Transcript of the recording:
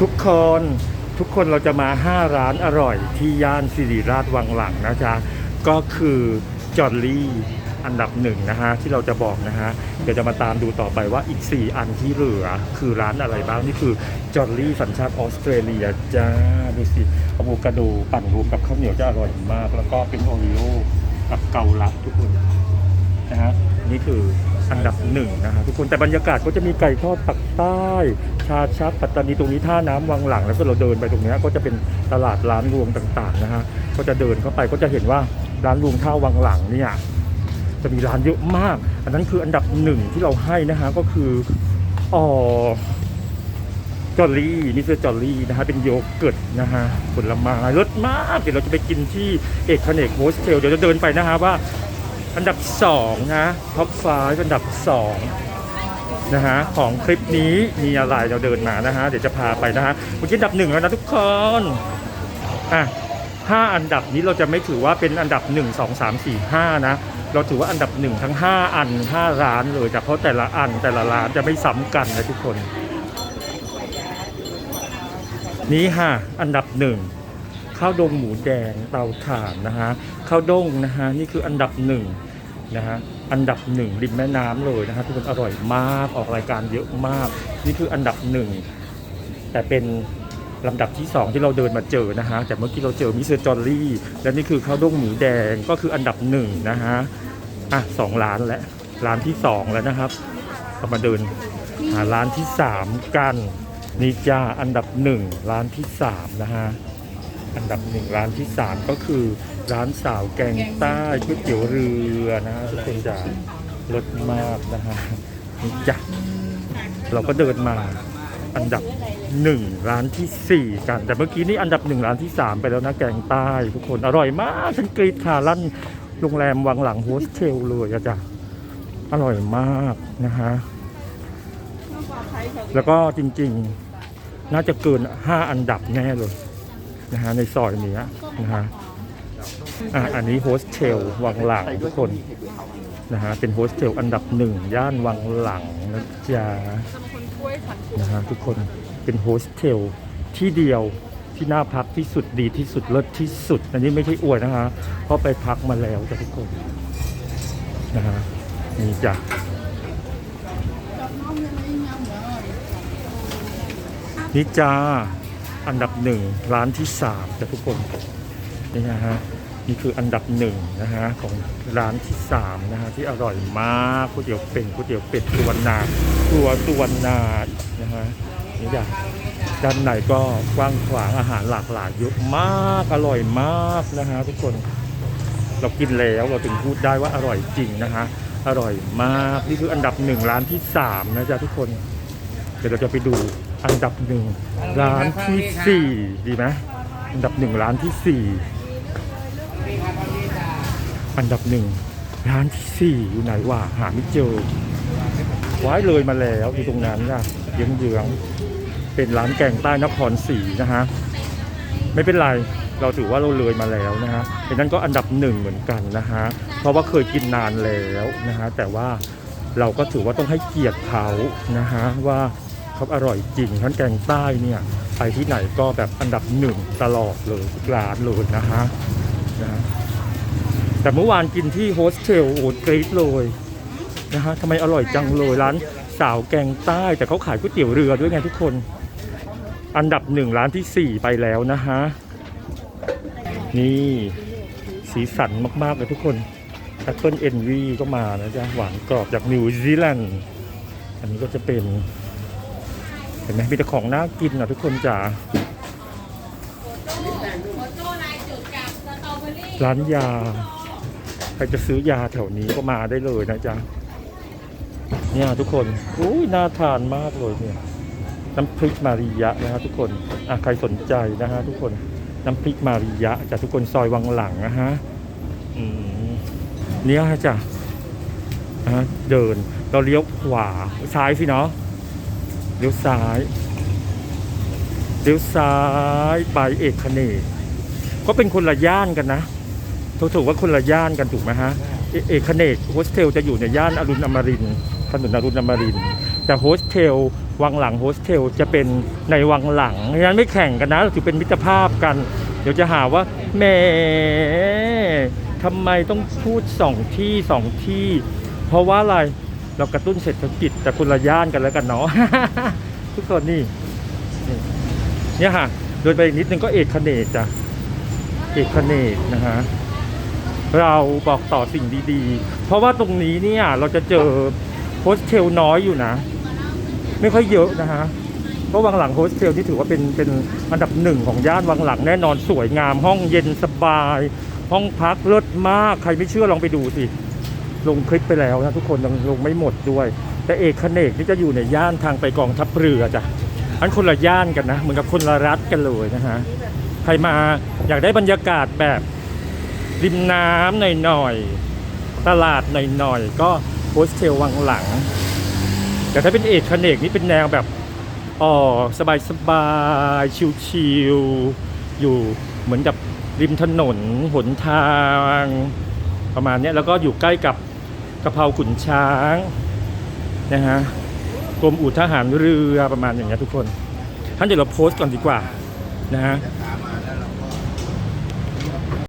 ทุกคนทุกคนเราจะมา 5 ร้านอร่อยที่ย่านสิริราชวังหลังนะจ๊ะก็คือจอลลี่อันดับหนึ่งนะฮะที่เราจะบอกนะฮะเดี๋ยวจะมาตามดูต่อไปว่าอีก 4 อันที่เหลือคือร้านอะไรบ้างนี่คือจอลลี่สัญชาติออสเตรเลียจ้าดูสิอะโวคาโดปั่นรวมกับข้าวเหนียวจะอร่อยมาก แล้วก็เป็นโอรีโอกับเกาลัดทุกคนนะฮะนี่คือ อันดับหนึ่งนะฮะทุกคนแต่บรรยากาศก็จะมีไก่ทอดปักใต้ ชาชักปัตตานีตรงนี้ท่าน้ำวังหลังแล้วก็เราเดินไปตรงเนี้ยก็จะเป็นตลาดร้านรวงต่างๆนะฮะก็จะเดินเข้าไปก็จะเห็นว่าร้านรวงท่าวังหลังเนี่ยจะมีร้านเยอะมาก อันนั้นคืออันดับหนึ่งที่เราให้นะฮะก็คืออ๋อจอลลี่นี่คือจอลลี่นะฮะเป็นโยเกิร์ตนะฮะผลไม้รสมาก เดี๋ยวเราจะไปกินที่เอกเนกโฮสเทลเดี๋ยวจะเดินไปนะฮะว่า อันดับสองนะท็อปไฟอันดับสองนะฮะ ของคลิปนี้มีอะไรเราเดินมานะฮะ เดี๋ยวจะพาไปนะฮะเมื่อกี้อันดับหนึ่งแล้วนะทุกคน อะห้าอันดับนี้เราจะไม่ถือว่าเป็นอันดับหนึ่งสองสามสี่ห้านะ เราถือว่าอันดับหนึ่งทั้งห้าอันห้าร้านเลยแต่เพราะแต่ละอันแต่ละร้านจะไม่ซ้ำกันนะทุกคน นี่ฮะอันดับหนึ่งข้าวดงหมูแดงเตาถ่านนะฮะข้าวด้งนะฮะนี่คืออันดับห นะฮะอันดับหนึ่งริมแม่น้ำเลยนะฮะทุกคนอร่อยมากออกรายการเยอะมาก นี่คืออันดับหนึ่งแต่เป็นลำดับที่สองที่เราเดินมาเจอนะฮะแต่เมื่อกี้เราเจอมิสเตอร์จอลลี่และนี่คือข้าวด้งหมูแดงก็คืออันดับหนึ่งนะฮะอะสองร้านแล้วร้านที่สองแล้วนะครับเรามาเดินหาร้านที่สามกันนี่จ้าอันดับหนึ่งร้านที่สามนะฮะ อันดับหนึ่งร้านที่สามก็คือ ร้านสาวแกงใต้ก๋วยเตี๋ยวเรือนะทุกคนจะรสมากนะฮะนี่จ้ะเราก็เดินมาอันดับหนึ่งร้านที่สี่กัน แต่เมื่อกี้นี่อันดับหนึ่งร้านที่สามไปแล้วนะแกงใต้ทุกคนอร่อยมากฉันกรีดขาลั่นโรงแรมวังหลังโฮสเทลเลยอะจ้ะอร่อยมากนะฮะแล้วก็จริงๆ น่าจะเกินห้าอันดับแน่เลย นะฮะในซอยนี้นะฮะอะอันนี้โฮสเทลวังหลังทุกคนนะฮะเป็นโฮสเทลอันดับหนึ่งย่านวังหลังนะจ๊ะนะฮะทุกคนเป็นโฮสเทลที่เดียวที่น่าพักที่สุดดีที่สุดเลิศที่สุด อันนี้ไม่ใช่อวดนะฮะเพราะไปพักมาแล้วจ้ะทุกคนนะฮะนี่จ้ะนี่จ้า อันดับหนึ่งร้านที่สามจ้ะทุกคนนี่นะฮะนี่คืออันดับหนึ่งนะฮะของร้านที่สามนะฮะที่อร่อยมากก๋วยเตี๋ยวเป็ดก๋วยเตี๋ยวเป็ดตัวนนาตัวตัวนนานะฮะนี่จ้ะด้านในก็กว้างขวางอาหารหลากหลายเยอะมากอร่อยมากนะฮะทุกคนเรากินแล้วเราถึงพูดได้ว่าอร่อยจริงนะฮะอร่อยมากนี่คืออันดับหนึ่งร้านที่สามนะจ๊ะทุกคนเดี๋ยวเราจะไปดู อันดับหนึ่งร้านที่สี่ดีไหมอันดับหนึ่งร้านที่สี่อันดับหนึ่งร้านที่สี่อยู่ไหนวะหาไม่เจอว้เลยมาแล้วอยู่ตรงนั้นนะเยื้องๆเป็นร้านแกงใต้นครศรีนะฮะไม่เป็นไรเราถือว่าเราเลยมาแล้วนะฮะเป็นนั้นก็อันดับหนึ่งเหมือนกันนะฮะเพราะว่าเคยกินนานแล้วนะฮะแต่ว่าเราก็ถือว่าต้องให้เกียรติเขานะฮะว่า เขาอร่อยจริงทั้นแกงใต้เนี่ยไปที่ไหนก็แบบอันดับหนึ่งตลอดเลยทุกร้านเลยนะฮะนะแต่เมื่อวานกินที่โฮสเทลโอ้กรี๊ดเลยนะฮะทำไมอร่อยจังเลยร้านสาวแกงใต้ แต่เขาขายก๋วยเตี๋ยวเรือด้วยไงทุกคน อันดับหนึ่งร้านที่สี่ไปแล้วนะฮะ นี่สีสันมาก ๆ เลยทุกคนแอปเปิลเอ็นวีก็มานะจ๊ะ หวานกรอบจากนิวซีแลนด์ อันนี้ก็จะเป็น ห็นไหมมีแต่ของน่ากินอะทุกคนจ๋าร้านยา ใครจะซื้อยาแถวนี้ก็มาได้เลยนะจ๊ะเนี่ยทุกคนอุ้ยน่าทานมากเลยเนี่ย น้ำพริกมาริยะนะฮะทุกคนอะใครสนใจนะฮะทุกคนน้ำพริกมาริยะจากทุกคนซอยวังหลังนะฮะเนี่ยฮะจ้ะะเดินเราเลี้ยวขวาซ้ายสิเนาะ เลี้ยวซ้ายเลี้ยวซ้ายไปเอกเนกก็เป็นคนละย่านกันนะถูกถูกว่าคนละย่านกันถูกไหมฮะ เอกเนกโฮสเทลจะอยู่ในย่านอรุณอมรินถนนอรุณอมรินแต่โฮสเทลวังหลังโฮสเทลจะเป็นในวังหลังเพราะฉะนั้นไม่แข่งกันนะเราถือเป็นมิตรภาพกัน เดี๋ยวจะหาว่าแหมทำไมต้องพูดสองที่สองที่ เพราะว่าอะไร เรากระตุ้นเศรษฐกิจแต่คนละย่านกันแล้วกันเนาะทุกคนนี่เนี่ยค่ะโดยไปอีกนิดนึงก็เอกเนกจ้ะเอกเนกนะฮะเราบอกต่อสิ่งดีๆ เพราะว่าตรงนี้เนี่ยเราจะเจอโฮสเทลน้อยอยู่นะ ไม่ค่อยเยอะนะฮะเพราะวังหลังโฮสเทลที่ถือว่าเป็นเป็นอันดับหนึ่งของย่านวังหลังแน่นอนสวยงาม ห้องเย็นสบาย ห้องพักเลิศมากใครไม่เชื่อลองไปดูสิ ลงคลิปไปแล้วนะทุกคนยังลงไม่หมดด้วย แต่เอกเนกนี่จะอยู่ในย่านทางไปกองทัพเรือจ้ะอันคนละย่านกันนะ เหมือนกับคนละรัฐกันเลยนะฮะใครมาอยากได้บรรยากาศแบบริมน้ำหน่อยๆตลาดหน่อยๆก็โฮสเทลวังหลัง แต่ถ้าเป็นเอกเนกนี่เป็นแนวแบบอ๋อสบายสบายๆชิวๆอยู่เหมือนกับริมถนนหนทาง ประมาณนี้แล้วก็อยู่ใกล้กับ กะเพราขุนช้างนะฮะกรมอู่ทหารเรือประมาณอย่างเงี้ยทุกคนท่านเดี๋ยวเราโพสต์ก่อนดีกว่านะฮะ